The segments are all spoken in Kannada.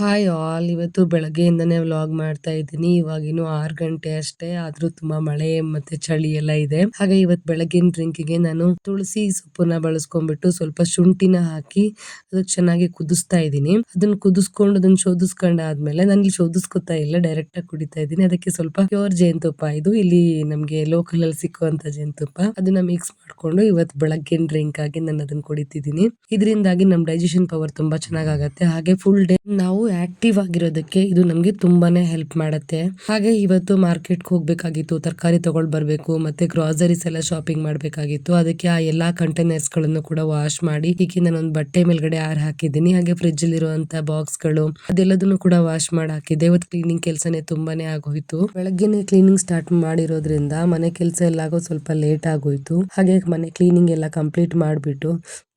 ಹಾಯ್ ಆಲ್ ಇವತ್ತು ಬೆಳಗ್ಗೆಯಿಂದನೇ ವ್ಲಾಗ್ ಮಾಡ್ತಾ ಇದ್ದೀನಿ. ಇವಾಗ ಇನ್ನು ಆರು ಗಂಟೆ ಅಷ್ಟೇ, ಆದ್ರೂ ತುಂಬಾ ಮಳೆ ಮತ್ತೆ ಚಳಿ ಎಲ್ಲ ಇದೆ. ಹಾಗೆ ಇವತ್ತು ಬೆಳಗಿನ ಡ್ರಿಂಕಿಗೆ ನಾನು ತುಳಸಿ ಸೊಪ್ಪನ್ನ ಬಳಸ್ಕೊಂಡ್ಬಿಟ್ಟು ಸ್ವಲ್ಪ ಶುಂಠಿನ ಹಾಕಿ ಅದಕ್ಕೆ ಚೆನ್ನಾಗಿ ಕುದಿಸ್ತಾ ಇದ್ದೀನಿ. ಅದನ್ನ ಕುದಿಸ್ಕೊಂಡು ಅದನ್ನ ಶೋಧಿಸ್ಕೊಂಡಾದ್ಮೇಲೆ ಇಲ್ಲಿ ಶೋಧಿಸ್ಕೊತಾ ಇಲ್ಲ ಡೈರೆಕ್ಟ್ ಆಗಿ ಕುಡಿತಾ ಇದ್ದೀನಿ. ಅದಕ್ಕೆ ಸ್ವಲ್ಪ ಪ್ಯೂರ್ ಜೇನುತುಪ್ಪ ಇದು. ಇಲ್ಲಿ ನಮ್ಗೆ ಲೋಕಲ್ ಅಲ್ಲಿ ಸಿಕ್ಕುವಂತ ಜೇನುತುಪ್ಪ. ಅದನ್ನ ಮಿಕ್ಸ್ ಮಾಡ್ಕೊಂಡು ಇವತ್ತು ಬೆಳಗ್ಗಿನ ಡ್ರಿಂಕ್ ಆಗಿ ನಾನು ಅದನ್ನ ಕುಡಿತಿದ್ದೀನಿ. ಇದರಿಂದಾಗಿ ನಮ್ ಡೈಜೆಷನ್ ಪವರ್ ತುಂಬಾ ಚೆನ್ನಾಗಾಗತ್ತೆ ಹಾಗೆ ಫುಲ್ ಡೇ ನಾವು ಆಕ್ಟಿವ್ ಆಗಿರೋದಕ್ಕೆ ಇದು ನಮಗೆ ತುಂಬಾನೇ ಹೆಲ್ಪ್ ಮಾಡುತ್ತೆ. ಹಾಗೆ ಇವತ್ತು ಮಾರ್ಕೆಟ್ ಹೋಗ್ಬೇಕಾಗಿತ್ತು, ತರಕಾರಿ ತಗೊಂಡ್ ಬರಬೇಕು, ಮತ್ತೆ ಗ್ರಾಸರೀಸ್ ಎಲ್ಲ ಶಾಪಿಂಗ್ ಮಾಡ್ಬೇಕಾಗಿತ್ತು. ಅದಕ್ಕೆ ಆ ಎಲ್ಲಾ ಕಂಟೈನರ್ಸ್ಗಳನ್ನು ಕೂಡ ವಾಶ್ ಮಾಡಿ ಈಗ ಒಂದು ಬಟ್ಟೆ ಮೇಲ್ಗಡೆ ಆರ್ ಹಾಕಿದ್ದೀನಿ. ಹಾಗೆ ಫ್ರಿಡ್ಜ್ ಇರುವಂತ ಬಾಕ್ಸ್ಗಳು, ಅದೆಲ್ಲದನ್ನು ಕೂಡ ವಾಶ್ ಮಾಡಿ ಹಾಕಿದ್ದೆ. ಇವತ್ತು ಕ್ಲೀನಿಂಗ್ ಕೆಲಸನೇ ತುಂಬಾನೇ ಆಗೋಯ್ತು. ಬೆಳಗ್ಗೆನೆ ಕ್ಲೀನಿಂಗ್ ಸ್ಟಾರ್ಟ್ ಮಾಡಿರೋದ್ರಿಂದ ಮನೆ ಕೆಲಸ ಎಲ್ಲ ಆಗೋ ಸ್ವಲ್ಪ ಲೇಟ್ ಆಗೋಯ್ತು. ಹಾಗೆ ಮನೆ ಕ್ಲೀನಿಂಗ್ ಎಲ್ಲ ಕಂಪ್ಲೀಟ್ ಮಾಡ್ಬಿಟ್ಟು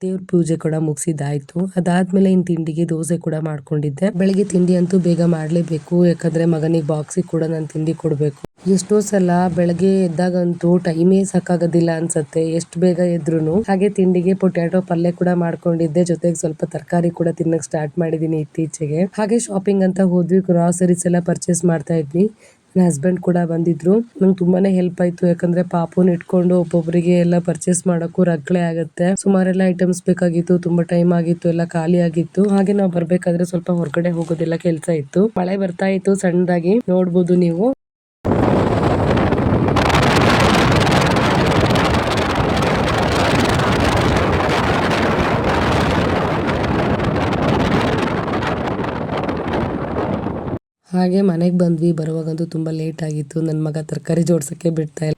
ದೇವ್ರ ಪೂಜೆ ಕೂಡ ಮುಗಿಸಿದಾಯ್ತು ಅದಾದ್ಮೇಲೆ ಇನ್ ತಿಂಡಿಗೆ ದೋಸೆ ಕೂಡ ಮಾಡ್ಕೊಂಡಿದ್ದೆ. ಬೆಳಿಗ್ಗೆ ತಿಂಡಿ ಅಂತೂ ಬೇಗ ಮಾಡಲೇಬೇಕು, ಯಾಕಂದ್ರೆ ಮಗನಿಗೆ ಬಾಕ್ಸಿಗೆ ಕೂಡ ನಾನು ತಿಂಡಿ ಕೊಡಬೇಕು. ಎಷ್ಟೋ ಸಲ ಬೆಳಗ್ಗೆ ಎದ್ದಾಗಂತೂ ಟೈಮೇ ಸಾಕಾಗೋದಿಲ್ಲ ಅನ್ಸತ್ತೆ, ಎಷ್ಟು ಬೇಗ ಎದ್ರು ಹಾಗೆ ತಿಂಡಿಗೆ ಪೊಟ್ಯಾಟೊ ಪಲ್ಯ ಕೂಡ ಮಾಡ್ಕೊಂಡಿದ್ದೆ, ಜೊತೆಗೆ ಸ್ವಲ್ಪ ತರಕಾರಿ ಕೂಡ ತಿನ್ನಕ್ ಸ್ಟಾರ್ಟ್ ಮಾಡಿದೀನಿ ಇತ್ತೀಚೆಗೆ. ಹಾಗೆ ಶಾಪಿಂಗ್ ಅಂತ ಹೋದ್ವಿ ಗ್ರಾಸರೀಸ್ ಎಲ್ಲ ಪರ್ಚೇಸ್ ಮಾಡ್ತಾ ಇದ್ವಿ. ನನ್ನ ಹಸ್ಬೆಂಡ್ ಕೂಡ ಬಂದಿದ್ರು. ನಂಗೆ ತುಂಬಾನೇ ಹೆಲ್ಪ್ ಆಯ್ತು. ಯಾಕಂದ್ರೆ ಪಾಪುನ್ ಇಟ್ಕೊಂಡು ಒಬ್ಬೊಬ್ಬರಿಗೆ ಎಲ್ಲ ಪರ್ಚೇಸ್ ಮಾಡಕ್ಕೂ ರಗ್ಳೆ ಆಗುತ್ತೆ. ಸುಮಾರೆಲ್ಲ ಐಟಮ್ಸ್ ಬೇಕಾಗಿತ್ತು. ತುಂಬಾ ಟೈಮ್ ಆಗಿತ್ತು. ಎಲ್ಲ ಖಾಲಿ ಆಗಿತ್ತು. ಹಾಗೆ ನಾವು ಬರ್ಬೇಕಾದ್ರೆ ಸ್ವಲ್ಪ ಹೊರಗಡೆ ಹೋಗೋದೆಲ್ಲ ಕೆಲಸ ಇತ್ತು. ಮಳೆ ಬರ್ತಾ ಇತ್ತು ಸಣ್ಣದಾಗಿ. ನೋಡ್ಬೋದು ನೀವು. ಹಾಗೆ ಮನೆಗೆ ಬಂದ್ವಿ. ಬರುವಾಗಂತೂ ತುಂಬ ಲೇಟ್ ಆಗಿತ್ತು. ನನ್ನ ಮಗ ತರಕಾರಿ ಜೋಡ್ಸಕ್ಕೆ ಬಿಡ್ತಾ ಇಲ್ಲ.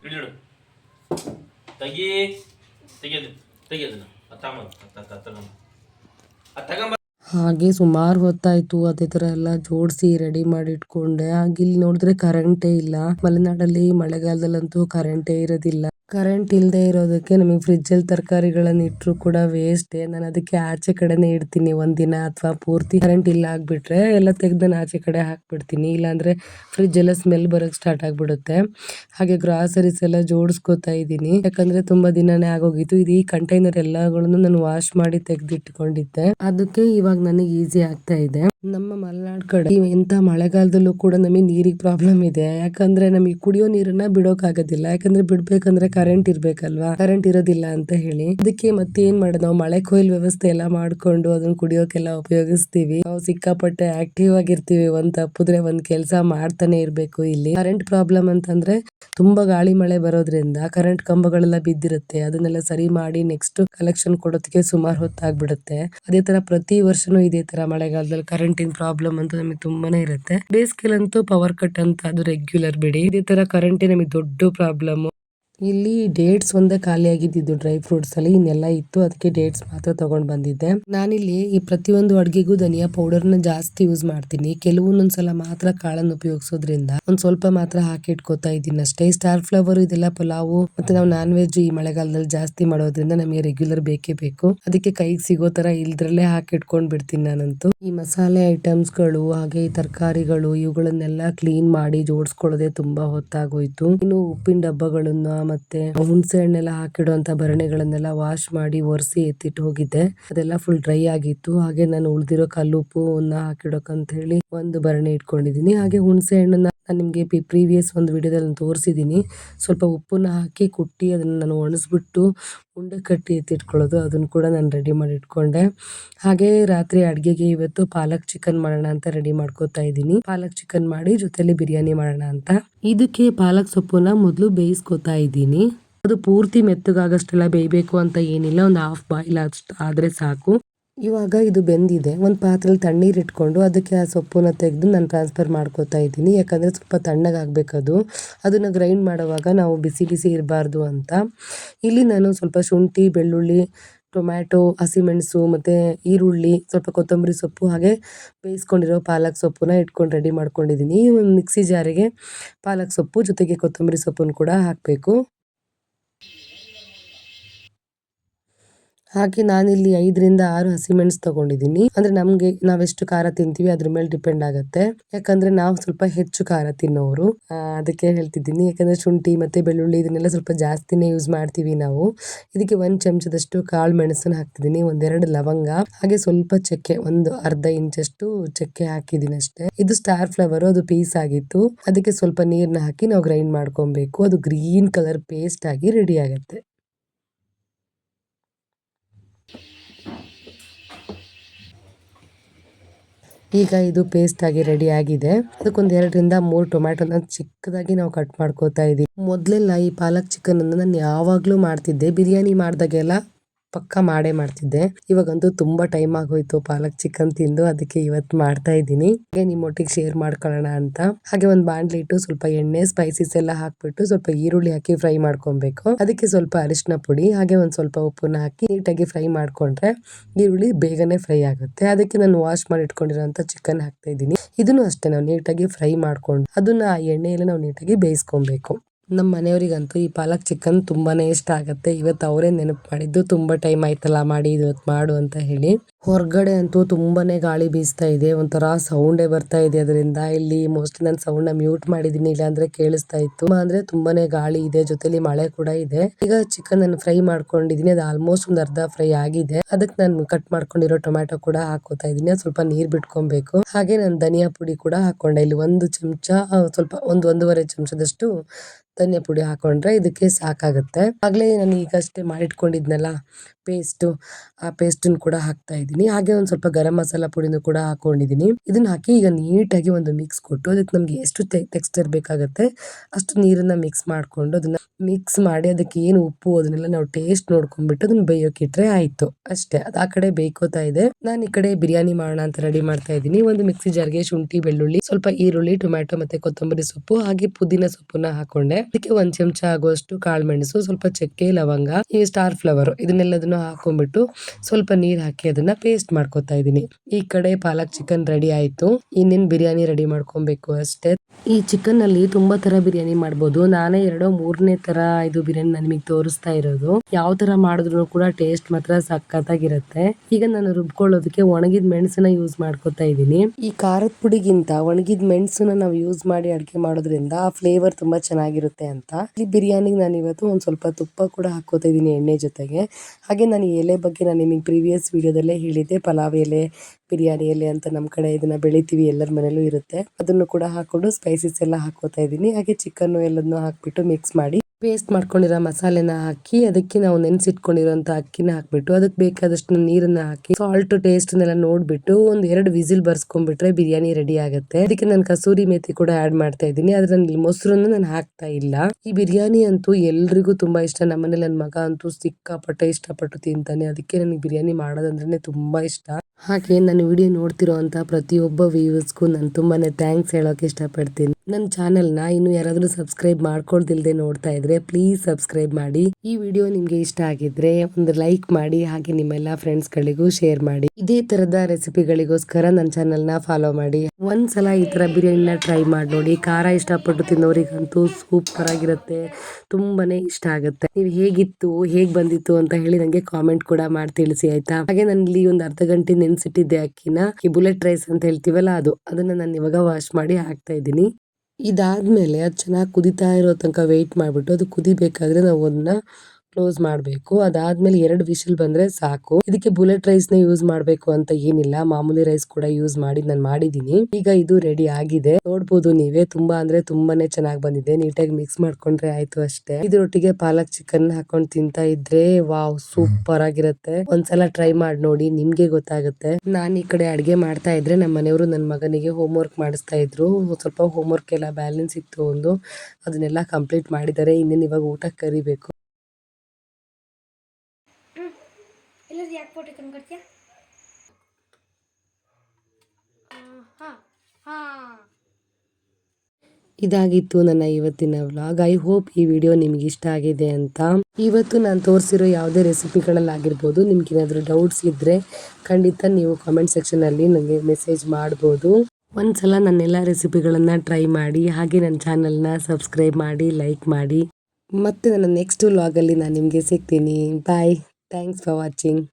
ಹಾಗೆ ಸುಮಾರು ಹೊತ್ತಾಯ್ತು. ಅದೇ ತರ ಎಲ್ಲ ಜೋಡಿಸಿ ರೆಡಿ ಮಾಡಿ ಇಟ್ಕೊಂಡೆ ಹಾಗೆ ಇಲ್ಲಿ ನೋಡಿದ್ರೆ ಕರೆಂಟೇ ಇಲ್ಲ. ಮಲೆನಾಡಲ್ಲಿ ಮಳೆಗಾಲದಲ್ಲಂತೂ ಕರೆಂಟೇ ಇರೋದಿಲ್ಲ. ಕರೆಂಟ್ ಇಲ್ಲದೆ ಇರೋದಕ್ಕೆ ನಮಗೆ ಫ್ರಿಜ್ಜಲ್ಲಿ ತರಕಾರಿಗಳನ್ನ ಇಟ್ರು ಕೂಡ ವೇಸ್ಟೆ ನಾನು ಅದಕ್ಕೆ ಆಚೆ ಕಡೆನೇ ಇಡ್ತೀನಿ ಒಂದಿನ ಅಥವಾ ಪೂರ್ತಿ. ಕರೆಂಟ್ ಇಲ್ಲ ಆಗಿಬಿಟ್ರೆ ಎಲ್ಲ ತೆಗೆದು ನಾನು ಆಚೆ ಕಡೆ ಹಾಕ್ಬಿಡ್ತೀನಿ. ಇಲ್ಲಾಂದರೆ ಫ್ರಿಜ್ ಎಲ್ಲ ಸ್ಮೆಲ್ ಬರೋಕ್ಕೆ ಸ್ಟಾರ್ಟ್ ಆಗಿಬಿಡುತ್ತೆ. ಹಾಗೆ ಗ್ರಾಸರೀಸ್ ಎಲ್ಲ ಜೋಡಿಸ್ಕೋತಾ ಇದ್ದೀನಿ. ಯಾಕಂದರೆ ತುಂಬ ದಿನನೇ ಆಗೋಗಿತ್ತು. ಇದು ಈ ಕಂಟೈನರ್ ಎಲ್ಲಗಳನ್ನು ನಾನು ವಾಶ್ ಮಾಡಿ ತೆಗೆದಿಟ್ಕೊಂಡಿದ್ದೆ. ಅದಕ್ಕೆ ಇವಾಗ ನನಗೆ ಈಸಿ ಆಗ್ತಾ ಇದೆ. ನಮ್ಮ ಮಲೆನಾಡು ಕಡೆ ಎಂತ ಮಳೆಗಾಲದಲ್ಲೂ ಕೂಡ ನಮಗೆ ನೀರಿಗೆ ಪ್ರಾಬ್ಲಮ್ ಇದೆ. ಯಾಕಂದ್ರೆ ನಮಗೆ ಕುಡಿಯೋ ನೀರನ್ನ ಬಿಡೋಕ್ಕಾಗೋದಿಲ್ಲ ಯಾಕಂದ್ರೆ ಬಿಡ್ಬೇಕಂದ್ರೆ ಕರೆಂಟ್ ಇರ್ಬೇಕಲ್ವಾ? ಕರೆಂಟ್ ಇರೋದಿಲ್ಲ ಅಂತ ಹೇಳಿ. ಅದಕ್ಕೆ ಮತ್ತೆ ಏನ್ ಮಾಡೋದು? ನಾವು ಮಳೆ ಕೊಯ್ಲು ವ್ಯವಸ್ಥೆ ಎಲ್ಲ ಮಾಡ್ಕೊಂಡು ಅದನ್ನ ಕುಡಿಯೋಕೆಲ್ಲ ಉಪಯೋಗಿಸ್ತೀವಿ. ನಾವು ಸಿಕ್ಕಾಪಟ್ಟೆ ಆಕ್ಟಿವ್ ಆಗಿರ್ತೀವಿ. ಒಂದ್ ತಪ್ಪಿದ್ರೆ ಒಂದ್ ಕೆಲಸ ಮಾಡ್ತಾನೆ ಇರ್ಬೇಕು ಇಲ್ಲಿ. ಕರೆಂಟ್ ಪ್ರಾಬ್ಲಮ್ ಅಂತಂದ್ರೆ ತುಂಬಾ ಗಾಳಿ ಮಳೆ ಬರೋದ್ರಿಂದ ಕರೆಂಟ್ ಕಂಬಗಳೆಲ್ಲ ಬಿದ್ದಿರುತ್ತೆ. ಅದನ್ನೆಲ್ಲ ಸರಿ ಮಾಡಿ ನೆಕ್ಸ್ಟ್ ಕಲೆಕ್ಷನ್ ಕೊಡೋದಕ್ಕೆ ಸುಮಾರು ಹೊತ್ತಾಗ್ಬಿಡುತ್ತೆ. ಅದೇ ತರ ಪ್ರತಿ ವರ್ಷನೂ ಇದೇ ತರ ಮಳೆಗಾಲದಲ್ಲಿ ಕರೆಂಟಿನ ಪ್ರಾಬ್ಲಮ್ ಅಂತ ನಮಗೆ ತುಂಬಾನೇ ಇರುತ್ತೆ. ಬೇಸಿಗೆಲಂತೂ ಪವರ್ ಕಟ್ ಅಂತ ಅದು ರೆಗ್ಯುಲರ್ ಬಿಡಿ. ಇದೇ ತರ ಕರೆಂಟ್ ನಮಗೆ ದೊಡ್ಡ ಪ್ರಾಬ್ಲಮ್ ಇಲ್ಲಿ ಡೇಟ್ಸ್ ಒಂದೇ ಖಾಲಿ ಆಗಿದ್ದು ಡ್ರೈ ಫ್ರೂಟ್ಸ್ ಅಲ್ಲಿ ಇನ್ನೆಲ್ಲ ಇತ್ತು, ಅದಕ್ಕೆ ಡೇಟ್ಸ್ ಮಾತ್ರ ತಗೊಂಡ್ ಬಂದಿದ್ದೆ. ನಾನಿಲ್ಲಿ ಈ ಪ್ರತಿಯೊಂದು ಅಡುಗೆಗೂ ಧನಿಯಾ ಪೌಡರ್ನ ಜಾಸ್ತಿ ಯೂಸ್ ಮಾಡ್ತೀನಿ. ಕೆಲವೊಂದೊಂದ್ಸಲ ಮಾತ್ರ ಕಾಳನ್ನು ಉಪಯೋಗಿಸೋದ್ರಿಂದ ಒಂದ್ ಸ್ವಲ್ಪ ಮಾತ್ರ ಹಾಕಿ ಇಟ್ಕೋತಾ ಇದ್ದೀನಿ ಅಷ್ಟೇ. ಸ್ಟಾರ್ ಫ್ಲವರ್ ಇದೆಲ್ಲ ಪಲಾವು ಮತ್ತೆ ನಾವು ನಾನ್ ವೆಜ್ ಈ ಮಳೆಗಾಲದಲ್ಲಿ ಜಾಸ್ತಿ ಮಾಡೋದ್ರಿಂದ ನಮಗೆ ರೆಗ್ಯುಲರ್ ಬೇಕೇ ಬೇಕು. ಅದಕ್ಕೆ ಕೈಗೆ ಸಿಗೋ ತರ ಇಲ್ದ್ರಲ್ಲೇ ಹಾಕಿ ಇಟ್ಕೊಂಡ್ ಬಿಡ್ತೀನಿ ನಾನಂತೂ. ಈ ಮಸಾಲೆ ಐಟಮ್ಸ್ಗಳು ಹಾಗೆ ಈ ತರಕಾರಿಗಳು ಇವುಗಳನ್ನೆಲ್ಲ ಕ್ಲೀನ್ ಮಾಡಿ ಜೋಡಿಸ್ಕೊಳ್ಳೋದೇ ತುಂಬಾ ಹೊತ್ತಾಗೋಯ್ತು. ಇನ್ನು ಉಪ್ಪಿನ ಡಬ್ಬಗಳನ್ನ ಮತ್ತೆ ಹುಣಸೆ ಹಣ್ಣೆಲ್ಲ ಹಾಕಿಡುವಂತ ಭರಣಿಗಳನ್ನೆಲ್ಲ ವಾಶ್ ಮಾಡಿ ಒರೆಸಿ ಎತ್ತಿಟ್ಟು ಹೋಗಿದ್ದೆ. ಅದೆಲ್ಲ ಫುಲ್ ಡ್ರೈ ಆಗಿತ್ತು. ಹಾಗೆ ನಾನು ಉಳಿದಿರೋ ಕಲ್ಲು ಉಪ್ಪು ಅನ್ನ ಹಾಕಿಡೋಕಂತ ಹೇಳಿ ಒಂದು ಭರಣಿ ಇಟ್ಕೊಂಡಿದ್ದೀನಿ. ಹಾಗೆ ಹುಣಸೆ ಹಣ್ಣನ್ನ ನಾನು ನಿಮಗೆ ಪ್ರೀವಿಯಸ್ ಒಂದು ವಿಡಿಯೋದಲ್ಲಿ ತೋರಿಸಿದ್ದೀನಿ. ಸ್ವಲ್ಪ ಉಪ್ಪನ್ನ ಹಾಕಿ ಕುಟ್ಟಿ ಅದನ್ನು ನಾನು ಒಣಸ್ಬಿಟ್ಟು ಉಂಡೆ ಕಟ್ಟಿ ಎತ್ತಿಟ್ಕೊಳ್ಳೋದು. ಅದನ್ನು ಕೂಡ ನಾನು ರೆಡಿ ಮಾಡಿ ಇಟ್ಕೊಂಡೆ. ಹಾಗೆ ರಾತ್ರಿ ಅಡುಗೆಗೆ ಇವತ್ತು ಪಾಲಕ್ ಚಿಕನ್ ಮಾಡೋಣ ಅಂತ ರೆಡಿ ಮಾಡ್ಕೋತಾ ಇದ್ದೀನಿ. ಪಾಲಕ್ ಚಿಕನ್ ಮಾಡಿ ಜೊತೆಲಿ ಬಿರಿಯಾನಿ ಮಾಡೋಣ ಅಂತ. ಇದಕ್ಕೆ ಪಾಲಕ್ ಸೊಪ್ಪನ್ನ ಮೊದಲು ಬೇಯಿಸ್ಕೊತಾ ಇದ್ದೀನಿ. ಅದು ಪೂರ್ತಿ ಮೆತ್ತಗಾಗಷ್ಟೆಲ್ಲ ಬೇಯಬೇಕು ಅಂತ ಏನಿಲ್ಲ, ಒಂದು ಹಾಫ್ ಬಾಯ್ಲ್ ಆದ್ರೆ ಸಾಕು. ಇವಾಗ ಇದು ಬೆಂದಿದೆ. ಒಂದು ಪಾತ್ರೆಲಿ ತಣ್ಣೀರು ಇಟ್ಕೊಂಡು ಅದಕ್ಕೆ ಆ ಸೊಪ್ಪನ್ನ ತೆಗೆದು ನಾನು ಟ್ರಾನ್ಸ್ಫರ್ ಮಾಡ್ಕೋತಾ ಇದ್ದೀನಿ. ಯಾಕಂದರೆ ಸ್ವಲ್ಪ ತಣ್ಣಗಾಗಬೇಕದು. ಅದು ಅದನ್ನು ಗ್ರೈಂಡ್ ಮಾಡುವಾಗ ನಾವು ಬಿಸಿ ಬಿಸಿ ಇರಬಾರ್ದು ಅಂತ. ಇಲ್ಲಿ ನಾನು ಸ್ವಲ್ಪ ಶುಂಠಿ, ಬೆಳ್ಳುಳ್ಳಿ ಟೊಮ್ಯಾಟೊ ಹಸಿಮೆಣಸು ಮತ್ತು ಈರುಳ್ಳಿ, ಸ್ವಲ್ಪ ಕೊತ್ತಂಬರಿ ಸೊಪ್ಪು ಹಾಗೆ ಬೇಯಿಸ್ಕೊಂಡಿರೋ ಪಾಲಕ್ ಸೊಪ್ಪನ್ನ ಇಟ್ಕೊಂಡು ರೆಡಿ ಮಾಡ್ಕೊಂಡಿದ್ದೀನಿ. ಒಂದು ಮಿಕ್ಸಿ ಜಾರಿಗೆ ಪಾಲಕ್ ಸೊಪ್ಪು ಜೊತೆಗೆ ಕೊತ್ತಂಬರಿ ಸೊಪ್ಪನ್ನು ಕೂಡ ಹಾಕಬೇಕು. ಹಾಗೆ ನಾನಿಲ್ಲಿ ಐದರಿಂದ ಆರು ಹಸಿಮೆಣಸು ತಗೊಂಡಿದ್ದೀನಿ. ಅಂದ್ರೆ ನಮ್ಗೆ ನಾವೆಷ್ಟು ಖಾರ ತಿಂತೀವಿ ಅದ್ರ ಮೇಲೆ ಡಿಪೆಂಡ್ ಆಗುತ್ತೆ. ಯಾಕಂದ್ರೆ ನಾವು ಸ್ವಲ್ಪ ಹೆಚ್ಚು ಖಾರ ತಿನ್ನೋರು. ಅದಕ್ಕೆ ಹೇಳ್ತಿದ್ದೀನಿ. ಯಾಕಂದ್ರೆ ಶುಂಠಿ ಮತ್ತೆ ಬೆಳ್ಳುಳ್ಳಿ ಇದನ್ನೆಲ್ಲ ಸ್ವಲ್ಪ ಜಾಸ್ತಿನೇ ಯೂಸ್ ಮಾಡ್ತೀವಿ ನಾವು. ಇದಕ್ಕೆ ಒಂದ್ ಚಮಚದಷ್ಟು ಕಾಳು ಮೆಣಸನ್ನ ಹಾಕ್ತಿದ್ದೀನಿ. ಒಂದೆರಡು ಲವಂಗ. ಹಾಗೆ ಸ್ವಲ್ಪ ಚಕ್ಕೆ, ಒಂದು ಅರ್ಧ ಇಂಚಷ್ಟು ಚಕ್ಕೆ ಹಾಕಿದ್ದೀನಿ ಅಷ್ಟೇ. ಇದು ಸ್ಟಾರ್ ಫ್ಲವರ್ ಅದು ಪೀಸ್ ಆಗಿತ್ತು. ಅದಕ್ಕೆ ಸ್ವಲ್ಪ ನೀರ್ನ ಹಾಕಿ ನಾವು ಗ್ರೈಂಡ್ ಮಾಡ್ಕೊಬೇಕು. ಅದು ಗ್ರೀನ್ ಕಲರ್ ಪೇಸ್ಟ್ ಆಗಿ ರೆಡಿ ಆಗುತ್ತೆ. ಈಗ ಇದು ಪೇಸ್ಟ್ ಆಗಿ ರೆಡಿ ಆಗಿದೆ. ಅದಕ್ಕೊಂದ್ ಎರಡರಿಂದ ಮೂರು ಟೊಮ್ಯಾಟೊನ ಚಿಕ್ಕದಾಗಿ ನಾವು ಕಟ್ ಮಾಡ್ಕೋತಾ ಇದೀವಿ. ಮೊದಲೆಲ್ಲ ಈ ಪಾಲಕ್ ಚಿಕನ್ ಅನ್ನ ನಾನು ಯಾವಾಗ್ಲೂ ಮಾಡ್ತಿದ್ದೆ. ಬಿರಿಯಾನಿ ಮಾಡ್ದಾಗೆಲ್ಲ ಪಕ್ಕ ಮಾಡೇ ಮಾಡ್ತಿದ್ದೆ. ಇವಾಗಂತೂ ತುಂಬಾ ಟೈಮ್ ಆಗೋಯ್ತು ಪಾಲಕ್ ಚಿಕನ್ ತಿಂದು, ಅದಕ್ಕೆ ಇವತ್ತು ಮಾಡ್ತಾ ಇದ್ದೀನಿ. ಹಾಗೆ ನಿಮ್ಮೊಟ್ಟಿಗೆ ಶೇರ್ ಮಾಡ್ಕೊಳ್ಳೋಣ ಅಂತ. ಹಾಗೆ ಒಂದು ಬಾಂಡ್ಲಿ ಇಟ್ಟು ಸ್ವಲ್ಪ ಎಣ್ಣೆ ಸ್ಪೈಸಿಸ್ ಎಲ್ಲ ಹಾಕ್ಬಿಟ್ಟು ಸ್ವಲ್ಪ ಈರುಳ್ಳಿ ಹಾಕಿ ಫ್ರೈ ಮಾಡ್ಕೊಬೇಕು. ಅದಕ್ಕೆ ಸ್ವಲ್ಪ ಅರಿಶಿನ ಪುಡಿ, ಹಾಗೆ ಒಂದು ಸ್ವಲ್ಪ ಉಪ್ಪನ್ನ ಹಾಕಿ ನೀಟಾಗಿ ಫ್ರೈ ಮಾಡ್ಕೊಂಡ್ರೆ ಈರುಳ್ಳಿ ಬೇಗನೆ ಫ್ರೈ ಆಗುತ್ತೆ. ಅದಕ್ಕೆ ನಾನು ವಾಶ್ ಮಾಡಿ ಇಟ್ಕೊಂಡಿರೋಂಥ ಚಿಕನ್ ಹಾಕ್ತಾ ಇದ್ದೀನಿ. ಇದನ್ನು ಅಷ್ಟೇ, ನಾವು ನೀಟಾಗಿ ಫ್ರೈ ಮಾಡ್ಕೊಂಡು, ಅದನ್ನ ಆ ಎಣ್ಣೆಯಲ್ಲಿ ನಾವು ನೀಟಾಗಿ ಬೇಯಿಸ್ಕೊಬೇಕು. ನಮ್ಮ ಮನೆಯವರಿಗಂತೂ ಈ ಪಾಲಕ್ ಚಿಕನ್ ತುಂಬಾನೇ ಇಷ್ಟ ಆಗುತ್ತೆ. ಇವತ್ತು ಅವರೇ ನೆನಪು ಮಾಡಿದ್ದು ತುಂಬಾ ಟೈಮ್ ಆಯ್ತಲ್ಲ ಮಾಡಿ ಇವತ್ತು ಮಾಡು ಅಂತ ಹೇಳಿ. ಹೊರಗಡೆ ಅಂತೂ ತುಂಬಾನೇ ಗಾಳಿ ಬೀಸ್ತಾ ಇದೆ. ಒಂಥರ ಸೌಂಡೇ ಬರ್ತಾ ಇದೆ ಅದರಿಂದ. ಇಲ್ಲಿ ಮೋಸ್ಟ್ಲಿ ನಾನು ಸೌಂಡ್ನ ಮ್ಯೂಟ್ ಮಾಡಿದೀನಿ ಇಲ್ಲಾಂದ್ರೆ ಕೇಳಿಸ್ತಾ ಇತ್ತು. ಅಂದ್ರೆ ತುಂಬಾನೇ ಗಾಳಿ ಇದೆ, ಜೊತೆಲಿ ಮಳೆ ಕೂಡ ಇದೆ. ಈಗ ಚಿಕನ್ ನಾನು ಫ್ರೈ ಮಾಡ್ಕೊಂಡಿದೀನಿ ಅದು ಆಲ್ಮೋಸ್ಟ್ ಒಂದು ಅರ್ಧ ಫ್ರೈ ಆಗಿದೆ. ಅದಕ್ಕೆ ನಾನು ಕಟ್ ಮಾಡ್ಕೊಂಡಿರೋ ಟೊಮ್ಯಾಟೊ ಕೂಡ ಹಾಕೋತಾ ಇದೀನಿ ಸ್ವಲ್ಪ ನೀರು ಬಿಟ್ಕೊಬೇಕು. ಹಾಗೆ ನಾನು ಧನಿಯಾ ಪುಡಿ ಕೂಡ ಹಾಕೊಂಡೆ. ಇಲ್ಲಿ ಒಂದು ಚಮಚ, ಸ್ವಲ್ಪ ಒಂದು ಒಂದೂವರೆ ಚಮಚದಷ್ಟು ಧನಿಯಾ ಪುಡಿ ಹಾಕೊಂಡ್ರೆ ಇದಕ್ಕೆ ಸಾಕಾಗುತ್ತೆ. ಆಗ್ಲೇ ನಾನು ಈಗಷ್ಟೇ ಮಾಡಿಟ್ಕೊಂಡಿದ್ನಲ್ಲ ಪೇಸ್ಟ್, ಆ ಪೇಸ್ಟನ್ನು ಕೂಡ ಹಾಕ್ತಾ ಇದ್ದೀನಿ. ಹಾಗೆ ಒಂದು ಸ್ವಲ್ಪ ಗರಂ ಮಸಾಲ ಪುಡಿನೂ ಕೂಡ ಹಾಕೊಂಡಿದ್ದೀನಿ. ಇದನ್ನು ಹಾಕಿ ಈಗ ನೀಟಾಗಿ ಒಂದು ಮಿಕ್ಸ್ ಕೊಟ್ಟು ಅದಕ್ಕೆ ನಮಗೆ ಎಷ್ಟು ಟೆಕ್ಸ್ಚರ್ ಬೇಕಾಗುತ್ತೆ ಅಷ್ಟು ನೀರನ್ನು ಮಿಕ್ಸ್ ಮಾಡ್ಕೊಂಡು ಅದನ್ನ ಮಿಕ್ಸ್ ಮಾಡಿ ಅದಕ್ಕೆ ಏನು ಉಪ್ಪು, ಅದನ್ನೆಲ್ಲ ನಾವು ಟೇಸ್ಟ್ ನೋಡ್ಕೊಂಡ್ಬಿಟ್ಟು ಅದನ್ನ ಬೇಯೋಕೆ ಆಯಿತು. ಅಷ್ಟೇ, ಅದು ಆ ಕಡೆ ಬೇಯ್ಕೋತಾ ಇದೆ. ನಾನು ಈ ಕಡೆ ಬಿರಿಯಾನಿ ಮಾಡೋಣ ಅಂತ ರೆಡಿ ಮಾಡ್ತಾ ಇದ್ದೀನಿ. ಒಂದು ಮಿಕ್ಸಿ ಜಾರ್ಗೆ ಶುಂಠಿ, ಬೆಳ್ಳುಳ್ಳಿ, ಸ್ವಲ್ಪ ಈರುಳ್ಳಿ, ಟೊಮ್ಯಾಟೊ ಮತ್ತೆ ಕೊತ್ತಂಬರಿ ಸೊಪ್ಪು, ಹಾಗೆ ಪುದೀನ ಸೊಪ್ಪನ್ನ ಹಾಕೊಂಡೆ. ಅದಕ್ಕೆ ಒಂದ್ ಚಮಚ ಆಗುವಷ್ಟು ಕಾಳುಮೆಣಸು ಸ್ವಲ್ಪ ಚಕ್ಕೆ, ಲವಂಗ, ಈ ಸ್ಟಾರ್ ಫ್ಲವರ್ ಇದನ್ನೆಲ್ಲದನ್ನು ಹಾಕೊಂಡ್ಬಿಟ್ಟು ಸ್ವಲ್ಪ ನೀರ್ ಹಾಕಿ ಅದನ್ನ ಪೇಸ್ಟ್ ಮಾಡ್ಕೊತಾ ಇದೀನಿ ಈ ಕಡೆ ಪಾಲಕ್ ಚಿಕನ್ ರೆಡಿ ಆಯ್ತು. ಇನ್ನೇನ್ ಬಿರಿಯಾನಿ ರೆಡಿ ಮಾಡ್ಕೊಬೇಕು ಅಷ್ಟೇ. ಈ ಚಿಕನ್ ಅಲ್ಲಿ ತುಂಬಾ ತರ ಬಿರಿಯಾನಿ ಮಾಡ್ಬೋದು. ನಾನೇ ಎರಡೋ ಮೂರನೇ ತರ ಇದು ಬಿರಿಯಾನಿ ನಿಮಗೆ ತೋರಿಸ್ತಾ ಇರೋದು. ಯಾವ ತರ ಮಾಡಿದ್ರು ಕೂಡ ಟೇಸ್ಟ್ ಮಾತ್ರ ಸಖತ್ತಾಗಿರುತ್ತೆ. ಈಗ ನಾನು ರುಬ್ಕೊಳ್ಳೋದಕ್ಕೆ ಒಣಗಿದ ಮೆಣಸನ್ನ ಯೂಸ್ ಮಾಡ್ಕೊತಾ ಇದ್ದೀನಿ. ಈ ಖಾರದ ಪುಡಿಗಿಂತ ಒಣಗಿದ ಮೆಣಸನ್ನ ನಾವು ಯೂಸ್ ಮಾಡಿ ಅಡಿಗೆ ಮಾಡೋದ್ರಿಂದ ಆ ಫ್ಲೇವರ್ ತುಂಬಾ ಚೆನ್ನಾಗಿರುತ್ತೆ ಅಂತ. ಈ ಬಿರಿಯಾನಿಗೆ ನಾನು ಇವತ್ತು ಒಂದ್ ಸ್ವಲ್ಪ ತುಪ್ಪ ಕೂಡ ಹಾಕೋತಾ ಇದ್ದೀನಿ ಎಣ್ಣೆ ಜೊತೆಗೆ. ಹಾಗೆ ನಾನು ಎಲೆ ಬಗ್ಗೆ ನಾನು ನಿಮಗೆ ಪ್ರೀವಿಯಸ್ ವಿಡಿಯೋದಲ್ಲೇ ಹೇಳಿದ್ದೆ. ಪಲಾವ್ ಎಲೆ, ಬಿರಿಯಾನಿ ಎಲೆ ಅಂತ ನಮ್ಮ ಕಡೆ ಇದನ್ನ ಬೆಳಿತೀವಿ, ಎಲ್ಲರ ಮನೇಲೂ ಇರುತ್ತೆ. ಅದನ್ನು ಕೂಡ ಹಾಕೊಂಡು ಸ್ಪೈಸಸ್ ಎಲ್ಲ ಹಾಕೋತಾ ಇದ್ದೀನಿ. ಹಾಗೆ ಚಿಕನ್ ಎಲ್ಲದನ್ನು ಹಾಕಿಬಿಟ್ಟು ಮಿಕ್ಸ್ ಮಾಡಿ ಪೇಸ್ಟ್ ಮಾಡ್ಕೊಂಡಿರೋ ಮಸಾಲೆನ ಹಾಕಿ ಅದಕ್ಕೆ ನಾವು ನೆನೆಸಿಟ್ಕೊಂಡಿರೋಂಥ ಅಕ್ಕಿನ ಹಾಕಿಬಿಟ್ಟು ಅದಕ್ಕೆ ಬೇಕಾದಷ್ಟು ನೀರನ್ನ ಹಾಕಿ ಸಾಲ್ಟ್ ಟೇಸ್ಟ್ ನೆಲ್ಲ ಒಂದು ಎರಡು ವಿಸಿಲ್ ಬರ್ಸ್ಕೊಂಡ್ಬಿಟ್ರೆ ಬಿರಿಯಾನಿ ರೆಡಿ ಆಗುತ್ತೆ. ಅದಕ್ಕೆ ನಾನು ಕಸೂರಿ ಮೇಥಿ ಕೂಡ ಆಡ್ ಮಾಡ್ತಾ ಇದ್ದೀನಿ. ಆದ್ರೆ ಇಲ್ಲಿ ಮೊಸರನ್ನು ನಾನು ಹಾಕ್ತಾ ಇಲ್ಲ. ಈ ಬಿರಿಯಾನಿ ಅಂತೂ ಎಲ್ರಿಗೂ ತುಂಬಾ ಇಷ್ಟ. ನಮ್ಮನೇಲಿ ನನ್ನ ಮಗ ಅಂತೂ ಸಿಕ್ಕಾಪಟ್ಟೆ ಇಷ್ಟಪಟ್ಟು ತಿಂತಾನೆ. ಅದಕ್ಕೆ ನನಗೆ ಬಿರಿಯಾನಿ ಮಾಡೋದಂದ್ರೆ ತುಂಬಾ ಇಷ್ಟ. ಹಾಗೆ ನಾನು ವಿಡಿಯೋ ನೋಡ್ತಿರೋ ಅಂತ ಪ್ರತಿಯೊಬ್ಬ ವ್ಯೂವರ್ಸ್ಗೂ ನಾನು ತುಂಬಾನೇ ಥ್ಯಾಂಕ್ಸ್ ಹೇಳೋಕೆ ಇಷ್ಟಪಡ್ತೀನಿ. ನನ್ನ ಚಾನೆಲ್ನ ಇನ್ನು ಯಾರಾದರೂ ಸಬ್ಸ್ಕ್ರೈಬ್ ಮಾಡ್ಕೊಳ್ದಿಲ್ದೆ ನೋಡ್ತಾ ಇದ್ರೆ ಪ್ಲೀಸ್ ಸಬ್ಸ್ಕ್ರೈಬ್ ಮಾಡಿ. ಈ ವಿಡಿಯೋ ನಿಮ್ಗೆ ಇಷ್ಟ ಆಗಿದ್ರೆ ಒಂದು ಲೈಕ್ ಮಾಡಿ, ಹಾಗೆ ನಿಮ್ಮೆಲ್ಲ ಫ್ರೆಂಡ್ಸ್ ಗಳಿಗೂ ಶೇರ್ ಮಾಡಿ. ಇದೇ ತರದ ರೆಸಿಪಿಗಳಿಗೋಸ್ಕರ ನನ್ನ ಚಾನೆಲ್ನ ಫಾಲೋ ಮಾಡಿ. ಒಂದ್ಸಲ ಈ ತರ ಬಿರಿಯಾನಿನ ಟ್ರೈ ಮಾಡಿ ನೋಡಿ. ಖಾರ ಇಷ್ಟಪಟ್ಟು ತಿನ್ನೋರಿಗಂತೂ ಸೂಪರ್ ಆಗಿರುತ್ತೆ. ತುಂಬಾನೇ ಇಷ್ಟ ಆಗುತ್ತೆ. ನೀವು ಹೇಗಿತ್ತು, ಹೇಗ್ ಬಂದಿತ್ತು ಅಂತ ಹೇಳಿ ನಂಗೆ ಕಾಮೆಂಟ್ ಕೂಡ ಮಾಡಿ ತಿಳಿಸಿ, ಆಯ್ತಾ? ಹಾಗೆ ಇಲ್ಲಿ ಒಂದು ಅರ್ಧ ಗಂಟೆ ನೆನ್ಸಿಟ್ಟಿದ್ದೆ ಅಕ್ಕಿನ. ಈ ಬುಲೆಟ್ ರೈಸ್ ಅಂತ ಹೇಳ್ತೀವಲ್ಲ ಅದು. ಅದನ್ನ ನಾನು ಇವಾಗ ವಾಶ್ ಮಾಡಿ ಹಾಕ್ತಾ ಇದ್ದೀನಿ. ಇದಾದ್ಮೇಲೆ ಅದು ಚೆನ್ನಾಗಿ ಕುದಿತಾ ಇರೋ ತನಕ ವೆಯ್ಟ್ ಮಾಡಿಬಿಟ್ಟು ಅದು ಕುದಿಬೇಕಾದರೆ ನಾವು ಅದನ್ನ ಕ್ಲೋಸ್ ಮಾಡಬೇಕು. ಅದಾದ್ಮೇಲೆ ಎರಡು ವಿಶಲ್ ಬಂದ್ರೆ ಸಾಕು. ಇದಕ್ಕೆ ಬುಲೆಟ್ ರೈಸ್ನ ಯೂಸ್ ಮಾಡಬೇಕು ಅಂತ ಏನಿಲ್ಲ. ಮಾಮೂಲಿ ರೈಸ್ ಕೂಡ ಯೂಸ್ ಮಾಡಿ ನಾನು ಮಾಡಿದೀನಿ ಈಗ ಇದು ರೆಡಿ ಆಗಿದೆ. ನೋಡ್ಬೋದು ನೀವೇ. ತುಂಬಾ ಅಂದ್ರೆ ತುಂಬಾನೇ ಚೆನ್ನಾಗಿ ಬಂದಿದೆ. ನೀಟಾಗಿ ಮಿಕ್ಸ್ ಮಾಡ್ಕೊಂಡ್ರೆ ಆಯ್ತು ಅಷ್ಟೇ. ಇದ್ರೊಟ್ಟಿಗೆ ಪಾಲಕ್ ಚಿಕನ್ ಹಾಕೊಂಡ್ ತಿಂತಾ ಇದ್ರೆ ವಾವ್ ಸೂಪರ್ ಆಗಿರುತ್ತೆ. ಒಂದ್ಸಲ ಟ್ರೈ ಮಾಡಿ ನೋಡಿ, ನಿಮ್ಗೆ ಗೊತ್ತಾಗುತ್ತೆ. ನಾನ್ ಈ ಕಡೆ ಅಡಿಗೆ ಮಾಡ್ತಾ ಇದ್ರೆ ನಮ್ಮ ಮನೆಯವರು ನನ್ನ ಮಗನಿಗೆ ಹೋಮ್ ವರ್ಕ್ ಮಾಡಿಸ್ತಾ ಇದ್ರು. ಸ್ವಲ್ಪ ಹೋಮ್ ವರ್ಕ್ ಎಲ್ಲ ಬ್ಯಾಲೆನ್ಸ್ ಇತ್ತು ಒಂದು. ಅದನ್ನೆಲ್ಲ ಕಂಪ್ಲೀಟ್ ಮಾಡಿದ್ದಾರೆ. ಇನ್ನೇನು ಇವಾಗ ಊಟಕ್ಕೆ ಕರಿಬೇಕು ಎಲ್ಲರೂ ಯಾಕೆ ಫೋಟೋ ತಂದ್ಕೊಡ್ತೀಯ ಇದಾಗಿತ್ತು ನನ್ನ ಇವತ್ತಿನ ವ್ಲಾಗ್. ಐ ಹೋಪ್ ಈ ವಿಡಿಯೋ ನಿಮ್ಗೆ ಇಷ್ಟ ಆಗಿದೆ ಅಂತ. ಇವತ್ತು ನಾನು ತೋರಿಸಿರೋ ಯಾವುದೇ ರೆಸಿಪಿಗಳಲ್ಲಾಗಿರ್ಬೋದು ನಿಮ್ಗೆ ಏನಾದರೂ ಡೌಟ್ಸ್ ಇದ್ದರೆ ಖಂಡಿತ ನೀವು ಕಾಮೆಂಟ್ ಸೆಕ್ಷನಲ್ಲಿ ನನಗೆ ಮೆಸೇಜ್ ಮಾಡ್ಬೋದು. ಒಂದ್ಸಲ ನನ್ನೆಲ್ಲ ರೆಸಿಪಿಗಳನ್ನು ಟ್ರೈ ಮಾಡಿ, ಹಾಗೆ ನನ್ನ ಚಾನಲ್ನ ಸಬ್ಸ್ಕ್ರೈಬ್ ಮಾಡಿ ಲೈಕ್ ಮಾಡಿ. ಮತ್ತೆ ನನ್ನ ನೆಕ್ಸ್ಟ್ ವ್ಲಾಗಲ್ಲಿ ನಾನು ನಿಮಗೆ ಸಿಗ್ತೀನಿ. Bye thanks for watching